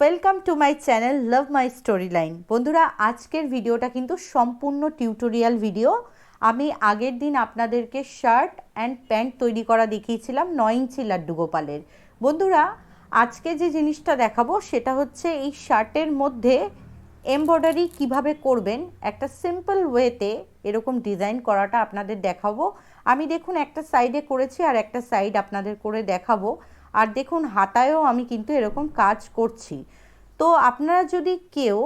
Welcome to my channel love my story line বন্ধুরা, আজকের ভিডিওটা কিন্তু সম্পূর্ণ টিউটোরিয়াল ভিডিও আমি আগের দিন আপনাদেরকে শার্ট অ্যান্ড প্যান্ট তৈরি করা দেখিয়েছিলাম, নয় ইঞ্চি লাড্ডু গোপালের। বন্ধুরা, আজকে যে জিনিসটা দেখাবো, সেটা হচ্ছে এই শার্টের মধ্যে এমব্রয়ডারি কীভাবে করবেন, একটা সিম্পল ওয়েতে এরকম ডিজাইন করাটা আপনাদের দেখাবো। আমি দেখুন, একটা সাইডে করেছি আর একটা সাইড আপনাদের করে দেখাবো। আর দেখুন, হাতায়ও আমি কিন্তু এরকম কাজ করছি। তো আপনারা যদি কেউ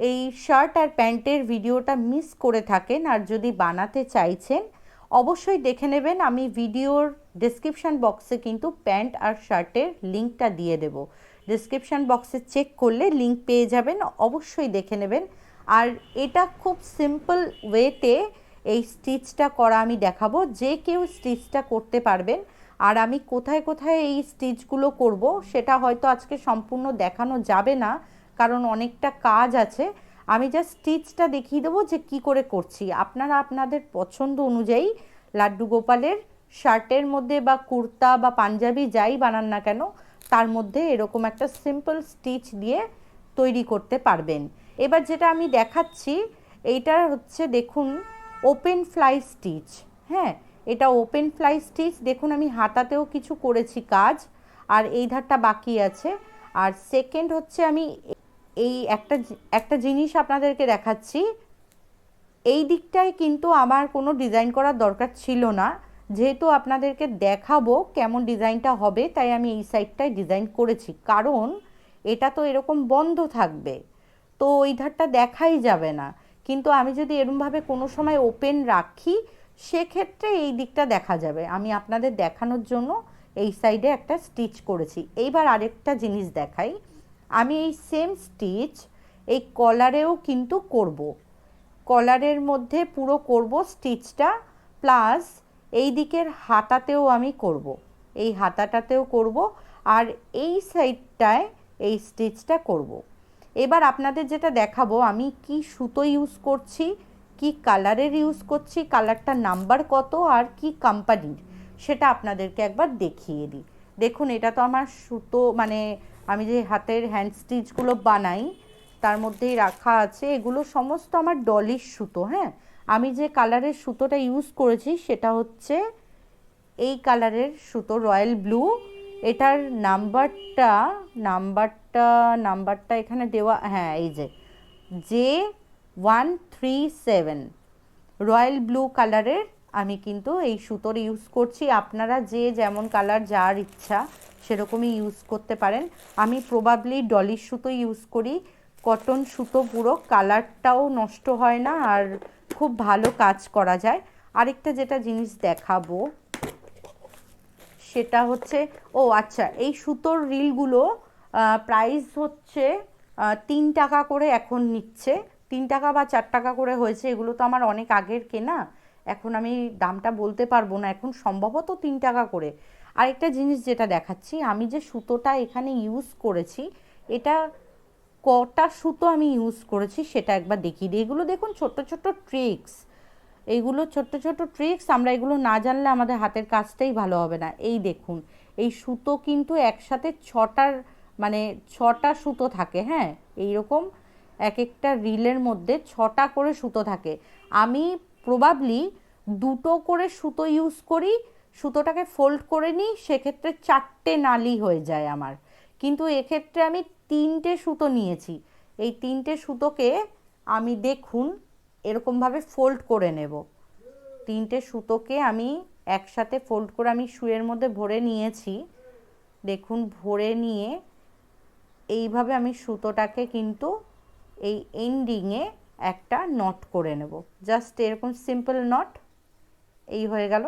এই শার্ট আর প্যান্টের ভিডিওটা মিস করে থাকেন আর যদি বানাতে চাইছেন, অবশ্যই দেখে নেবেন। আমি ভিডিওর ডিসক্রিপশান বক্সে কিন্তু প্যান্ট আর শার্টের লিঙ্কটা দিয়ে দেবো। ডিসক্রিপশান বক্সে চেক করলে লিঙ্ক পেয়ে যাবেন, অবশ্যই দেখে নেবেন। আর এটা খুব সিম্পল ওয়েতে এই স্টিচটা করা আমি দেখাবো। যে কেউ স্টিচটা করতে পারবেন আর আমি কোথায় কোথায় এই স্টিচগুলো করব সেটা হয়তো আজকে সম্পূর্ণ দেখানো যাবে না, কারণ অনেকটা কাজ আছে। আমি জাস্ট স্টিচটা দেখিয়ে দেবো যে কি করে করছি। আপনারা আপনাদের পছন্দ অনুযায়ী লাড্ডু গোপালের শার্টের মধ্যে বা কুর্তা বা পাঞ্জাবি যাই বানান না কেন, তার মধ্যে এরকম একটা সিম্পল স্টিচ দিয়ে তৈরি করতে পারবেন। এবার যেটা আমি দেখাচ্ছি এইটা হচ্ছে দেখুন ওপেন ফ্লাই স্টিচ হ্যাঁ? এটা ওপেন ফ্লাই স্টিচ দেখুন, আমি হাতাতেও কিছু করেছি কাজ, আর এই ধারটা বাকি আছে। আর সেকেন্ড হচ্ছে আমি এই একটা একটা জিনিস আপনাদেরকে দেখাচ্ছি। এই দিকটায় কিন্তু আমার কোনো ডিজাইন করার দরকার ছিল না। যেহেতু আপনাদেরকে দেখাবো কেমন ডিজাইনটা হবে, তাই আমি এই সাইডটায় ডিজাইন করেছি। কারণ এটা তো এরকম বন্ধ থাকবে, তো ওই ধারটা দেখাই যাবে না। কিন্তু আমি যদি এরমভাবে কোনো সময় ওপেন রাখি সেক্ষেত্রে এই দিকটা দেখা যাবে আমি আপনাদের দেখানোর জন্য এই সাইডে একটা স্টিচ করেছি এইবার আরেকটা জিনিস দেখাই আমি এই সেম স্টিচ এই কলারেও কিন্তু করব। কলারের মধ্যে পুরো করব স্টিচটা প্লাস এই দিকের হাতাতেও আমি করব। এই হাতাটাতেও করব আর এই সাইডটায় এই স্টিচটা করব। এবার আপনাদের যেটা দেখাবো, আমি কি সুতো ইউজ করছি কি কালারের ইউজ করছি কালারটার নাম্বার কত আর কি কোম্পানির, সেটা আপনাদেরকে একবার দেখিয়ে দিই। দেখুন, এটা তো আমার সুতো মানে আমি যে হাতের হ্যান্ড স্টিচগুলো বানাই, তার মধ্যেই রাখা আছে। এগুলো সমস্ত আমার ডলির সুতো হ্যাঁ? আমি যে কালারের সুতোটা ইউজ করেছি, সেটা হচ্ছে এই কালারের সুতো, রয়্যাল ব্লু। এটার নাম্বারটা নাম্বারটা নাম্বারটা এখানে দেওয়া হ্যাঁ এই যে J one three seven royal blue কালারের আমি কিন্তু এই সুতোর ইউজ করছি। আপনারা যে যেমন কালার যার ইচ্ছা সেরকমই ইউজ করতে পারেন। আমি প্রবাবলি ডলির সুতো ইউজ করি। কটন সুতো পুরো কালারটাও নষ্ট হয় না আর খুব ভালো কাজ করা যায়। আরেকটা যেটা জিনিস দেখাবো, সেটা হচ্ছে, ও আচ্ছা এই সুতোর রিলগুলো প্রাইস হচ্ছে তিন টাকা করে এখন নিচ্ছে। তিন টাকা বা চার টাকা করে হয়েছে, এগুলো তো আমার অনেক আগের কেনা। এখন আমি দামটা বলতে পারব না, এখন সম্ভবত তিন টাকা করে। আরেকটা জিনিস যেটা দেখাচ্ছি, আমি যে সুতোটা এখানে ইউজ করেছি, এটা কটা সুতো আমি ইউজ করেছি সেটা একবার দেখিয়ে দিই। এগুলো দেখুন, ছোট্ট ছোট্ট ট্রিক্স এইগুলো ছোট্ট ছোট্ট ট্রিক্স আমরা এগুলো না জানলে আমাদের হাতের কাজটাই ভালো হবে না। এই দেখুন, এই সুতো কিন্তু একসাথে ছটার মানে ছটা সুতো থাকে হ্যাঁ? এইরকম এক একটা রিলের মধ্যে ছটা করে সুতো থাকে। আমি প্রবাবলি দুটো করে সুতো ইউজ করি, সুতোটাকে ফোল্ড করে নিই, সেক্ষেত্রে চারটে নালি হয়ে যায় আমার। কিন্তু এক্ষেত্রে আমি তিনটে সুতো নিয়েছি। এই তিনটে সুতোকে আমি দেখুন এরকমভাবে ফোল্ড করে নেব। তিনটে সুতোকে আমি একসাথে ফোল্ড করে আমি শুয়ের মধ্যে ভরে নিয়েছি। দেখুন, ভরে নিয়ে এইভাবে আমি সুতোটাকে কিন্তু এই এন্ডিংয়ে একটা নট করে নেব। জাস্ট এরকম সিম্পল নট এই হয়ে গেল।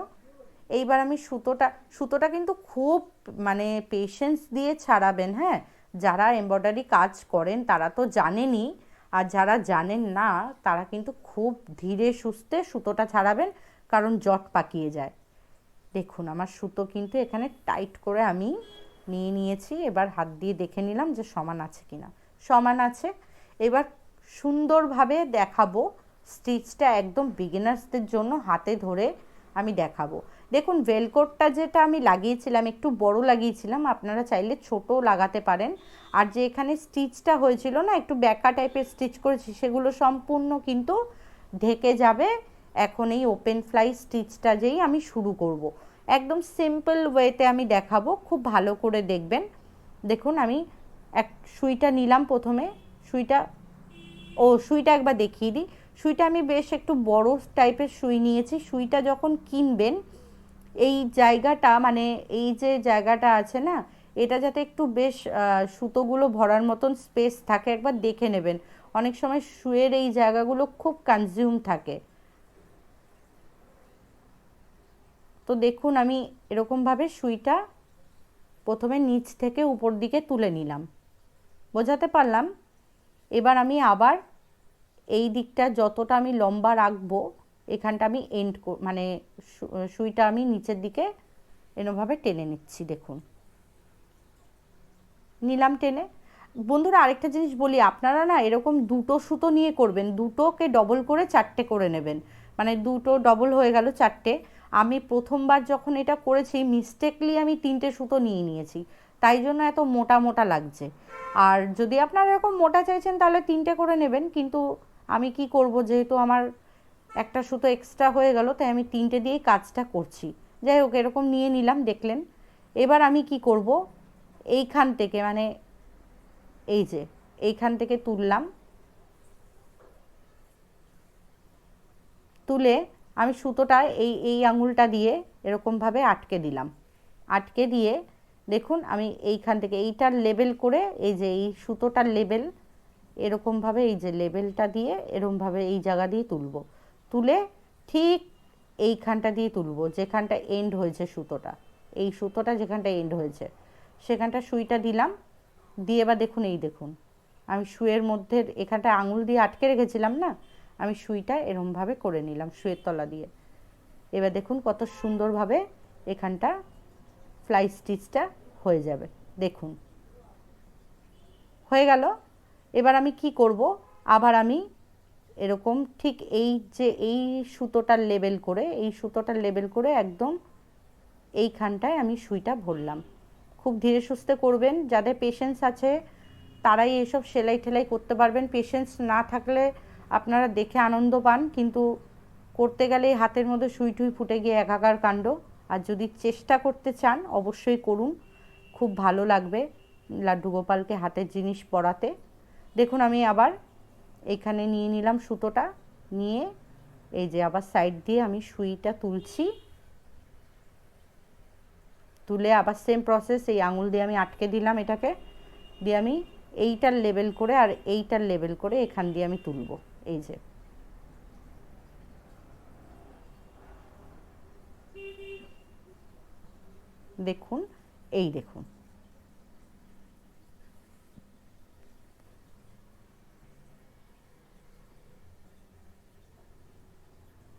এইবার আমি সুতোটা সুতোটা কিন্তু খুব মানে পেশেন্স দিয়ে ছাড়াবেন হ্যাঁ? যারা এমব্রয়ডারি কাজ করেন, তারা তো জানেনই। আর যারা জানেন না, তারা কিন্তু খুব ধীরে সুস্থে সুতোটা ছাড়াবেন, কারণ জট পাকিয়ে যায়। দেখুন, আমার সুতো কিন্তু এখানে টাইট করে আমি নিয়ে নিয়েছি। এবার হাত দিয়ে দেখে নিলাম যে সমান আছে কিনা। সমান আছে এবার সুন্দরভাবে দেখাবো স্টিচটা একদম বিগিনার্সদের জন্য হাতে ধরে আমি দেখাবো। দেখুন ভেলকোটটা যেটা আমি লাগিয়েছিলাম, একটু বড় লাগিয়েছিলাম, আপনারা চাইলে ছোট লাগাতে পারেন। আর যে এখানে স্টিচটা হয়েছিল না, একটু ব্যাকা টাইপের স্টিচ করেছি, সেগুলো সম্পূর্ণ কিন্তু ঢেকে যাবে। এখন এই ওপেন ফ্লাই স্টিচটা যেই আমি শুরু করব। একদম সিম্পল ওয়েতে আমি দেখাবো, খুব ভালো করে দেখবেন। দেখুন, আমি এক সুইটা নিলাম প্রথমে। সুইটা, ও সুইটা একবার দেখিয়ে দিই। সুইটা আমি বেশ একটু বড় টাইপের সুই নিয়েছি। সুইটা যখন কিনবেন, এই জায়গাটা মানে এই যে জায়গাটা আছে না, এটা যাতে একটু বেশ সুতোগুলো ভরার মতন স্পেস থাকে, একবার দেখে নেবেন। অনেক সময় শুয়ের এই জায়গাগুলো খুব কনজিউম থাকে। তো দেখুন, আমি এরকমভাবে সুইটা প্রথমে নিচ থেকে উপর দিকে তুলে নিলাম। বোঝাতে পারলাম? এবার আমি আবার এই দিকটা যতটা আমি লম্বা রাখব, এখানটা আমি এন্ড মানে সুইটা আমি নিচের দিকে এরমভাবে টেনে নিচ্ছি, দেখুন। নিলাম টেনে। বন্ধুরা, আরেকটা জিনিস বলি, আপনারা না এরকম দুটো সুতো নিয়ে করবেন, দুটোকে ডবল করে চারটে করে নেবেন। মানে দুটো ডবল হয়ে গেল চারটে। আমি প্রথমবার যখন এটা করেছি মিস্টেকলি আমি তিনটে সুতো নিয়ে নিয়েছি। তাই জন্য এত মোটা মোটা লাগছে। আর যদি আপনারা এরকম মোটা চাইছেন, তাহলে তিনটে করে নেবেন। কিন্তু আমি কি করব, যেহেতু আমার একটা সুতো এক্সট্রা হয়ে গেল, তাই আমি তিনটে দিয়েই কাজটা করছি। যাই হোক, এরকম নিয়ে নিলাম, দেখলেন। এবার আমি কি করব, এইখান থেকে মানে এই যে, এইখান থেকে তুললাম। তুলে আমি সুতোটা এই এই আঙুলটা দিয়ে এরকমভাবে আটকে দিলাম। আটকে দিয়ে দেখুন, আমি এইখান থেকে এইটার লেবেল করে এই যে এই সুতোটার লেবেল, এরকমভাবে এই যে লেবেলটা দিয়ে এরকমভাবে এই জায়গা দিয়ে তুলব। তুলে ঠিক এইখানটা দিয়ে তুলব, যেখানটা এন্ড হয়েছে সুতোটা। এই সুতোটা যেখানটা এন্ড হয়েছে, সেখানটা সুইটা দিলাম। দিয়ে বা দেখুন, এই দেখুন, আমি শুয়ের মধ্যে এখানটা আঙুল দিয়ে আটকে রেখেছিলাম না, আমি সুইটা এরমভাবে করে নিলাম শুয়ের তলা দিয়ে। এবার দেখুন কত সুন্দরভাবে এখানটা ফ্লাই স্টিচটা হয়ে যাবে। দেখুন। হয়ে গেল। এবার আমি কি করব? আবার আমি এরকম ঠিক এই যে এই সুতোটার লেবেল করে, এই সুতোটার লেবেল করে একদম এইখানটায় আমি সুইটা ভরলাম। খুব ধীরে সুস্থে করবেন। যাদের পেশেন্স আছে, তারাই এসব সেলাই ঠেলাই করতে পারবেন। পেশেন্স না থাকলে আপনারা দেখে আনন্দ পান, কিন্তু করতে গেলে হাতের মধ্যে সুই টুই ফুটে গিয়ে একাকার কাণ্ড। আর যদি চেষ্টা করতে চান, অবশ্যই করুন। খুব ভালো লাগবে লাড্ডু গোপালকে হাতের জিনিস পরাতে। দেখুন, আমি আবার এখানে নিয়ে নিলাম সুতোটা। নিয়ে এই যে আবার সাইড দিয়ে আমি সুইটা তুলছি। তুলে আবার সেম প্রসেস এই আঙুল দিয়ে আমি আটকে দিলাম এটাকে। দিয়ে আমি এইটার লেবেল করে আর এইটার লেবেল করে এখান দিয়ে আমি তুলব। এই যে। দেখুন, এই দেখুন।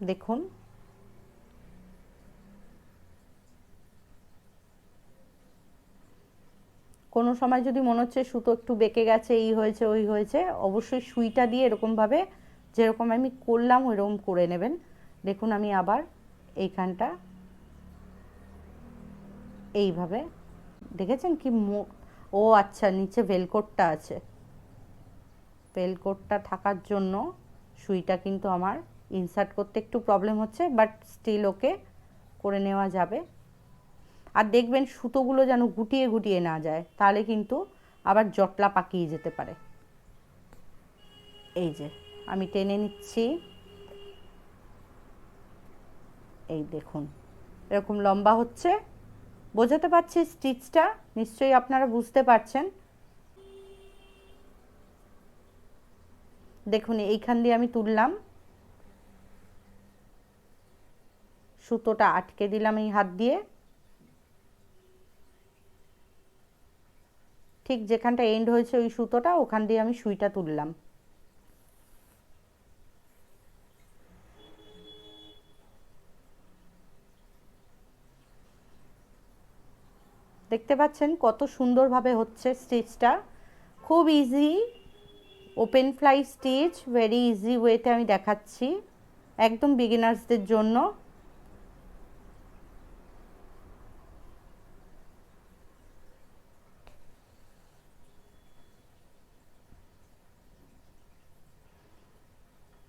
দেখুন। কোনো সময় যদি মনে হচ্ছে সুতো একটু বেঁকে গেছে, এই হয়েছে, ওই হয়েছে, অবশ্যই সুইটা দিয়ে এরকমভাবে যেরকম আমি করলাম, ওইরকম করে নেবেন। দেখুন আমি আবার এইখানটা এইভাবে। দেখেছেন কি ও আচ্ছা নিচে ভেলকোটটা আছে। ভেলকোটটা থাকার জন্য সুইটা কিন্তু আমার ইনসার্ট করতে একটু প্রবলেম হচ্ছে বাট স্টিল ওকে করে নেওয়া যাবে। আর দেখবেন সুতোগুলো যেন গুটিয়ে গুটিয়ে না যায়, তাহলে কিন্তু আবার জটলা পাকিয়ে যেতে পারে। এই যে, আমি টেনে নিচ্ছি। এই দেখুন, এরকম লম্বা হচ্ছে। বোঝাতে পারছি স্টিচটা, নিশ্চয়ই আপনারা বুঝতে পারছেন। দেখুন, এইখান দিয়ে আমি তুললাম। সুতোটা আটকে দিলাম এই হাত দিয়ে। ঠিক যেখানটা এন্ড হয়েছে ওই সুতোটা, ওখান দিয়ে আমি সুইটা তুললাম। দেখতে পাচ্ছেন কত সুন্দরভাবে হচ্ছে স্টিচটা। খুব easy open fly stitch very easy ওয়েতে আমি দেখাচ্ছি, একদম বিগিনার্সদের জন্য।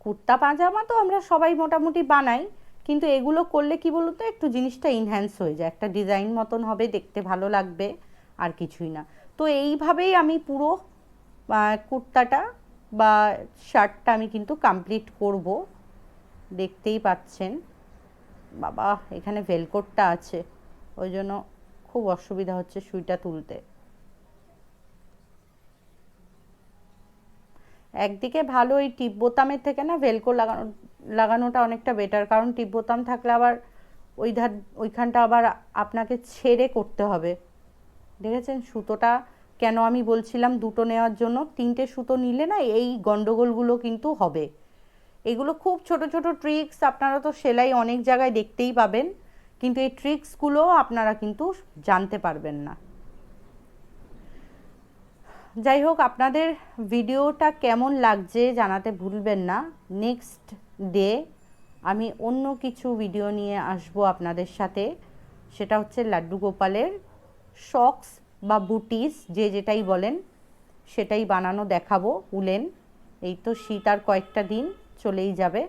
কুর্তা পাজামা তো আমরা সবাই মোটামুটি বানাই কিন্তু এগুলো করলে কি বলুন তো, একটু জিনিসটা ইনহ্যান্স হয়ে যায়। একটা ডিজাইন মতন হবে, দেখতে ভালো লাগবে, আর কিছুই না। তো এইভাবেই আমি পুরো কুর্তাটা বা শার্টটা আমি কিন্তু কমপ্লিট করব। দেখতেই পাচ্ছেন। বাবা, এখানে ভেলকোটটা আছে। ওই জন্য খুব অসুবিধা হচ্ছে সুইটা তুলতে। একদিকে ভালো ওই টিপ বোতামের থেকে না ভেলকো লাগানো লাগানোটা অনেকটা বেটার কারণ টিপ বোতাম থাকলে আবার ওই ধার, ওইখানটা আবার আপনাকে ছেড়ে করতে হবে। দেখেছেন? সুতোটা কেন আমি বলছিলাম দুটো নেওয়ার জন্য, তিনটে সুতো নিলে না এই গন্ডগোলগুলো কিন্তু হবে। এগুলো খুব ছোট ছোট ট্রিক্স আপনারা তো সেলাই অনেক জায়গায় দেখতেই পাবেন, কিন্তু এই ট্রিক্সগুলো আপনারা কিন্তু জানতে পারবেন না। যাই হোক, আপনাদের ভিডিওটা কেমন লাগছে জানাতে ভুলবেন না। নেক্সট ডে আমি অন্য কিছু ভিডিও নিয়ে আসব আপনাদের সাথে। সেটা হচ্ছে লাড্ডু গোপালের শক্স বা বুটিস যে যেটাই বলেন, সেটাই বানানো দেখাবো, উলেন। এই তো শীত আর কয়েকটা দিন চলেই যাবে।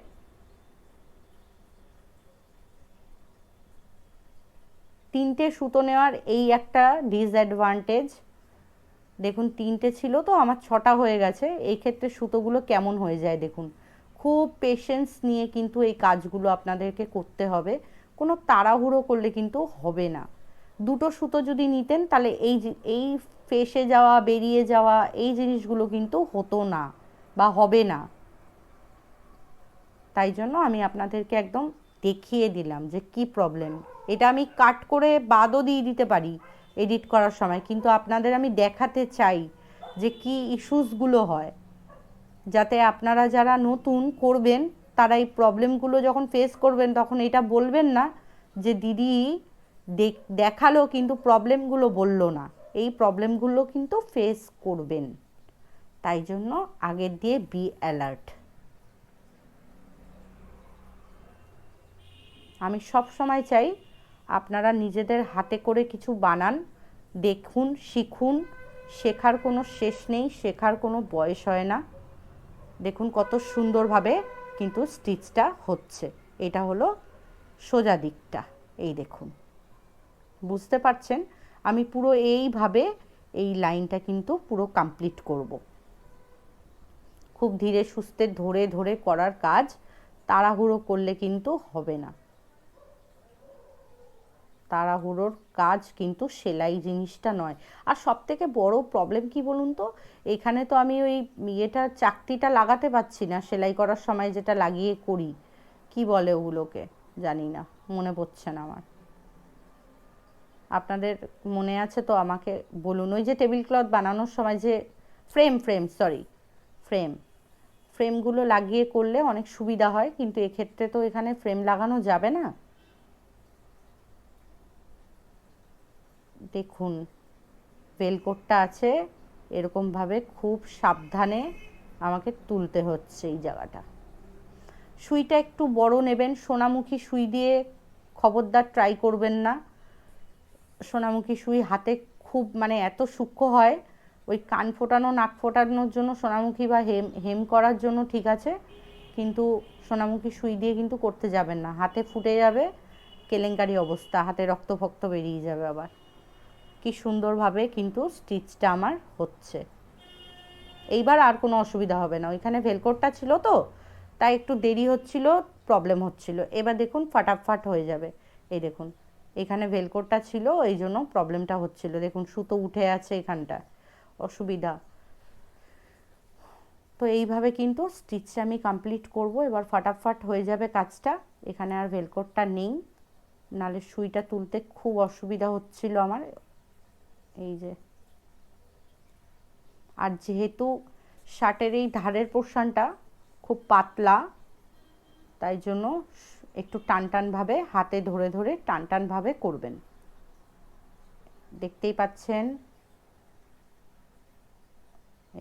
তিনটে সুতো নেওয়ার এই একটা ডিসঅ্যাডভান্টেজ দেখুন, তিনটে ছিল তো, আমার ছটা হয়ে গেছে। এই ক্ষেত্রে সুতোগুলো কেমন হয়ে যায়, দেখুন। খুব পেশেন্স নিয়ে কিন্তু এই কাজগুলো আপনাদেরকে করতে হবে। কোনো তাড়াহুড়ো করলে কিন্তু হবে না। দুটো সুতো যদি নিতেন, তাহলে এই এই ফেসে যাওয়া, বেরিয়ে যাওয়া, এই জিনিসগুলো কিন্তু হতো না বা হবে না। তাই জন্য আমি আপনাদেরকে একদম দেখিয়ে দিলাম যে কি প্রবলেম এটা আমি কাট করে বাদও দিয়ে দিতে পারি এডিট করার সময়, কিন্তু আপনাদের আমি দেখাতে চাই যে কি ইস্যুসগুলো হয়। যাতে আপনারা যারা নতুন করবেন, তারা এই প্রবলেমগুলো যখন ফেস করবেন, তখন এটা বলবেন না যে, দিদি দেখাল কিন্তু প্রবলেমগুলো বলল না। এই প্রবলেমগুলো কিন্তু ফেস করবেন। তাই জন্য আগের দিয়ে বি অ্যালার্ট আমি সব সময় চাই আপনারা নিজেদের হাতে করে কিছু বানান, দেখুন, শিখুন, শেখার কোনো শেষ নেই, শেখার কোনো বয়স হয় না। দেখুন কত সুন্দরভাবে কিন্তু স্টিচটা হচ্ছে। এটা হলো সোজা দিকটা, এই দেখুন। বুঝতে পারছেন? আমি পুরো এইভাবে এই লাইনটা কিন্তু পুরো কমপ্লিট করব। খুব ধীরে সুস্থে ধরে ধরে করার কাজ তাড়াহুড়ো করলে কিন্তু হবে না। তাড়াহুড়োর কাজ কিন্তু সেলাই জিনিসটা নয়। আর সব থেকে বড় প্রবলেম কি বলুন তো? এখানে তো আমি ওই ইয়েটা, চাকতিটা লাগাতে পারছি না, সেলাই করার সময় যেটা লাগিয়ে করি। কি বলে ওগুলোকে? জানি না, মনে পড়ছে না আমার। আপনাদের মনে আছে তো আমাকে বলুন, ওই যে টেবিল ক্লথ বানানোর সময় যে ফ্রেম ফ্রেম সরি ফ্রেম ফ্রেমগুলো লাগিয়ে করলে অনেক সুবিধা হয়, কিন্তু এক্ষেত্রে তো এখানে ফ্রেম লাগানো যাবে না। দেখুন বেলকোটটা আছে, এরকমভাবে খুব সাবধানে আমাকে তুলতে হচ্ছে এই জায়গাটা। সুইটা একটু বড় নেবেন, সোনামুখী সুই দিয়ে খবরদার ট্রাই করবেন না। সোনামুখী সুই হাতে খুব মানে এত সূক্ষ্ম হয়, ওই কান ফোটানো, নাক ফোটানোর জন্য সোনামুখী বা হেম হেম করার জন্য ঠিক আছে, কিন্তু সোনামুখী সুই দিয়ে কিন্তু করতে যাবেন না। হাতে ফুটে যাবে, কেলেঙ্কারি অবস্থা, হাতে রক্ত ফক্ত বেরিয়ে যাবে আবার। কি সুন্দরভাবে কিন্তু স্টিচটা আমার হচ্ছে। এইবার আর কোনো অসুবিধা হবে না। ওইখানে ভেলকোটটা ছিল তো, তাই একটু দেরি হচ্ছিল, প্রবলেম হচ্ছিল। এবার দেখুন ফাটাফাট হয়ে যাবে। এই দেখুন, এখানে ভেলকোটটা ছিল, এই জন্য প্রবলেমটা হচ্ছিল। দেখুন, সুতো উঠে আছে এখানটা। অসুবিধা। তো এইভাবে কিন্তু স্টিচটা আমি কমপ্লিট করব। এবার ফাটাফাট হয়ে যাবে কাজটা। এখানে আর ভেলকোটটা নেই। নালে সুইটা তুলতে খুব অসুবিধা হচ্ছিল আমার। এই যে। আর যেহেতু শার্টের এই ধারের পোর্শনটা খুব পাতলা, তাই জন্য একটু টান টানভাবে হাতে ধরে ধরে টান টানভাবে করবেন। দেখতেই পাচ্ছেন?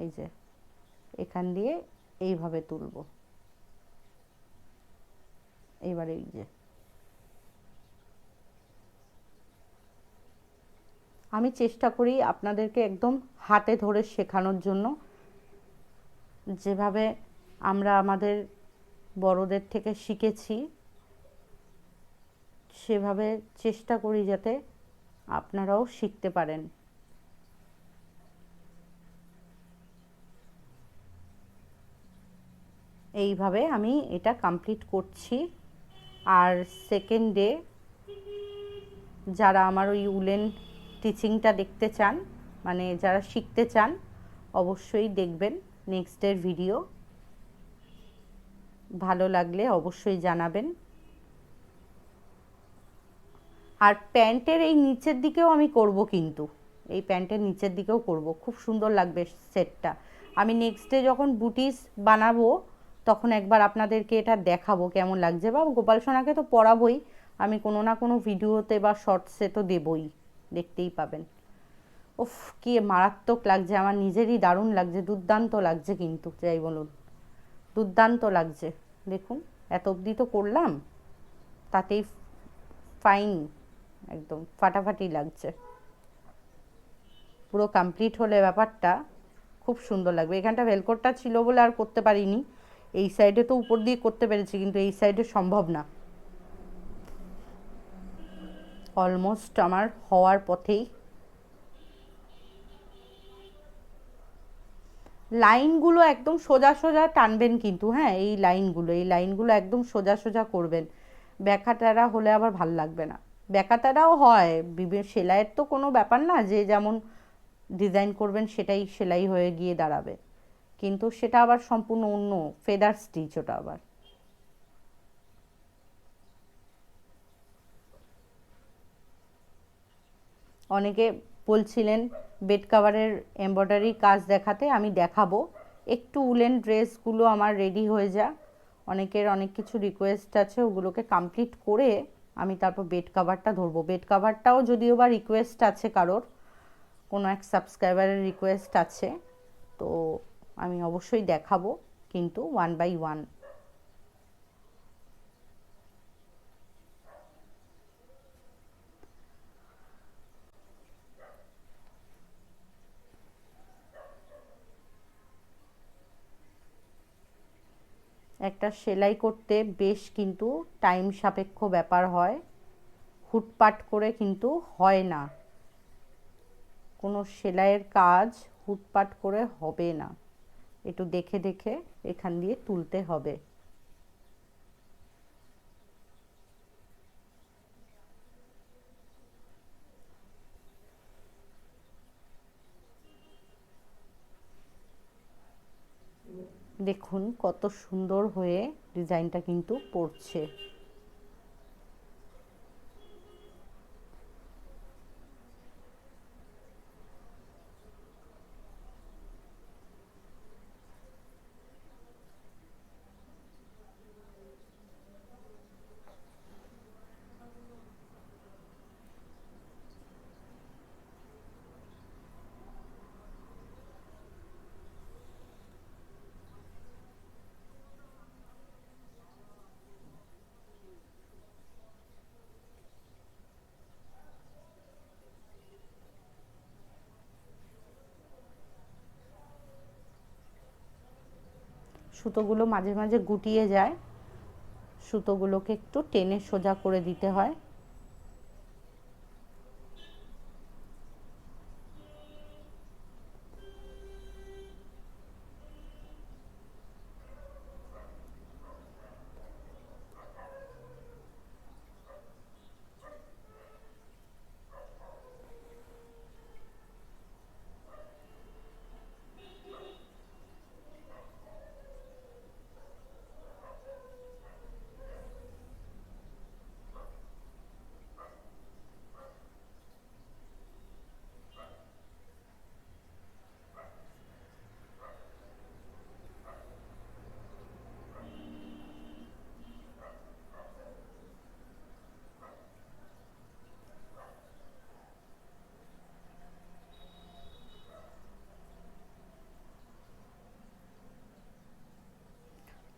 এই যে, এখান দিয়ে এইভাবে তুলব। এইবার এই যে। আমি চেষ্টা করি আপনাদেরকে একদম হাতে ধরে শেখানোর জন্য। যেভাবে আমরা আমাদের বড়দের থেকে শিখেছি, সেভাবে চেষ্টা করি যাতে আপনারাও শিখতে পারেন। এইভাবে আমি এটা কমপ্লিট করছি। আর সেকেন্ড ডে যারা আমার ওই উলেন টিচিংটা দেখতে চান মানে যারা শিখতে চান, অবশ্যই দেখবেন নেক্সটের ভিডিও ভালো লাগলে অবশ্যই জানাবেন। আর প্যান্টের এই নিচের দিকেও আমি করব কিন্তু। এই প্যান্টের নিচের দিকেও করব। খুব সুন্দর লাগবে সেটটা। আমি নেক্সট যখন বুটিস বানাবো, তখন একবার আপনাদেরকে এটা দেখাবো কেমন লাগছে। বা গোপাল সোনাকে তো পড়াবই আমি কোনো না কোনো ভিডিওতে বা শর্টসে তো দেবই। দেখতেই পাবেন। উফ, কি মারাত্মক লাগছে, আমার নিজেরই দারুণ লাগছে, দুর্দান্ত লাগছে কিন্তু, যাই বলুন। দুর্দান্ত লাগছে, দেখুন, এত অবধি তো করলাম, তাতেই ফাইন একদম ফাটাফাটি লাগছে। পুরো কমপ্লিট হলে ব্যাপারটা খুব সুন্দর লাগবে। এখানটা ভেলকোটটা ছিল বলে আর করতে পারিনি, এই সাইডে তো উপর দিয়ে করতে পেরেছি, কিন্তু এই সাইডে সম্ভব না। অলমোস্ট আমার হওয়ার পথেই। লাইনগুলো একদম সোজা সোজা টানবেন কিন্তু হ্যাঁ এই লাইনগুলো এই লাইনগুলো একদম সোজা সোজা করবেন। ব্যাখাটারা হলে আবার ভালো লাগবে না। ব্যাখাটারাও হয় সেলাইয়ের তো কোনো ব্যাপার না, যে যেমন ডিজাইন করবেন সেটাই সেলাই হয়ে গিয়ে দাঁড়াবে। কিন্তু সেটা আবার সম্পূর্ণ অন্য, ফেদার স্টিচ ওটা আবার। অনেকে বলছিলেন বেড কাভারের এমব্রয়ডারি কাজ দেখাতে আমি দেখাবো। একটু উলেন ড্রেসগুলো আমার রেডি হয়ে যা অনেকের অনেক কিছু রিকোয়েস্ট আছে, ওগুলোকে কমপ্লিট করে আমি তারপর বেড কাভারটা ধরবো। বেড কাভারটাও যদিও বা রিকোয়েস্ট আছে কারোর, কোনো এক সাবস্ক্রাইবারের রিকোয়েস্ট আছে, তো আমি অবশ্যই দেখাবো, কিন্তু ওয়ান বাই ওয়ান একটা সেলাই করতে বেশ কিন্তু টাইম সাপেক্ষ ব্যাপার হয়। হুটপাট করে কিন্তু হয় না। কোনো সেলাইয়ের কাজ হুটপাট করে হবে না। একটু দেখে দেখে এখান দিয়ে তুলতে হবে। দেখুন কত সুন্দর হয়ে ডিজাইনটা কিন্তু পড়ছে। সুতোগুলো মাঝে মাঝে গুটিয়ে যায়। সুতোগুলোকে একটু টেনে সোজা করে দিতে হয়।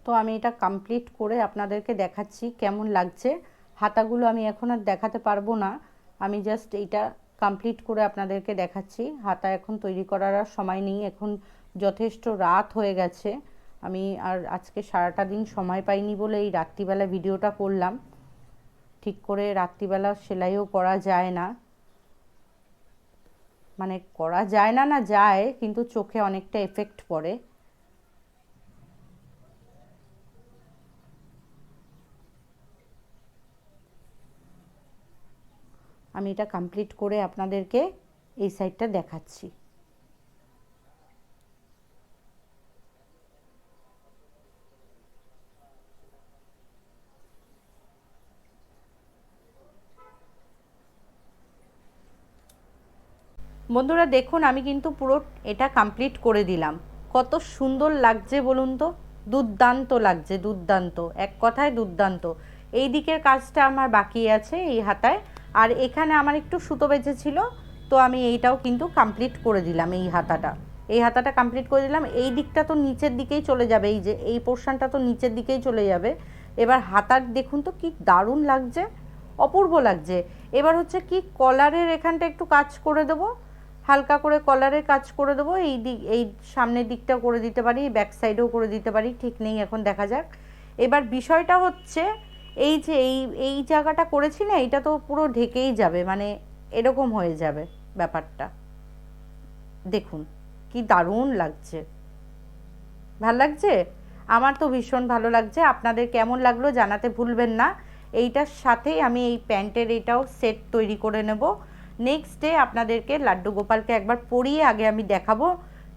তো আমি এটা কমপ্লিট করে আপনাদেরকে দেখাচ্ছি কেমন লাগছে। হাতাগুলো আমি এখন আর দেখাতে পারব না। আমি জাস্ট এইটা কমপ্লিট করে আপনাদেরকে দেখাচ্ছি। হাতা এখন তৈরি করার আর সময় নেই। এখন যথেষ্ট রাত হয়ে গেছে। আমি আর আজকে সারাটা দিন সময় পাইনি বলে এই রাত্রিবেলা ভিডিওটা করলাম। ঠিক করে রাত্রিবেলা সেলাইও করা যায় না। মানে করা যায় না না যায়, কিন্তু চোখে অনেকটা এফেক্ট পড়ে। আমি এটা কমপ্লিট করে আপনাদেরকে এই সাইডটা দেখাচ্ছি। বন্ধুরা, দেখুন, আমি কিন্তু পুরো এটা কমপ্লিট করে দিলাম। কত সুন্দর লাগছে বলুন তো? দুর্দান্ত লাগছে, দুর্দান্ত। এক কথায় দুর্দান্ত। এই দিকের কাজটা আমার বাকি আছে, এই হাতায়। আর এখানে আমার একটু সুতো বেঁচেছিল তো আমি এইটাও কিন্তু কমপ্লিট করে দিলাম এই হাতাটা। এই হাতাটা কমপ্লিট করে দিলাম। এই দিকটা তো নিচের দিকেই চলে যাবে, এই যে এই পোর্শনটা তো নিচের দিকেই চলে যাবে। এবার হাতার দেখুন তো কি দারুণ লাগছে, অপূর্ব লাগছে। এবার হচ্ছে কি কলারের এখানটা একটু কাজ করে দেবো, হালকা করে কলারের কাজ করে দেবো, এই দিক, এই সামনের দিকটা করে দিতে পারি ব্যাক সাইডেও করে দিতে পারি, ঠিক নেই এখন দেখা যাক। এবার বিষয়টা হচ্ছে এই যে এই এই জায়গাটা করেছি না এইটা তো পুরো ঢেকেই যাবে মানে এরকম হয়ে যাবে ব্যাপারটা। দেখুন, কি দারুণ লাগছে। ভালো লাগছে? আমার তো ভীষণ ভালো লাগছে। আপনাদের কেমন লাগল জানাতে ভুলবেন না। এইটার সাথেই আমি এই প্যান্টের এটাও সেট তৈরি করে নেব। নেক্সট ডে আপনাদেরকে লাড্ডু গোপালকে একবার পরিয়ে আগে আমি দেখাবো।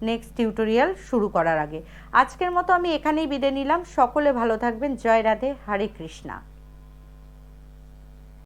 নেক্সট টিউটোরিয়াল শুরু করার আগে। আজকের মতো আমি এখানেই বিদে নিলাম। সকলে ভালো থাকবেন। জয় রাধে, হরে কৃষ্ণা।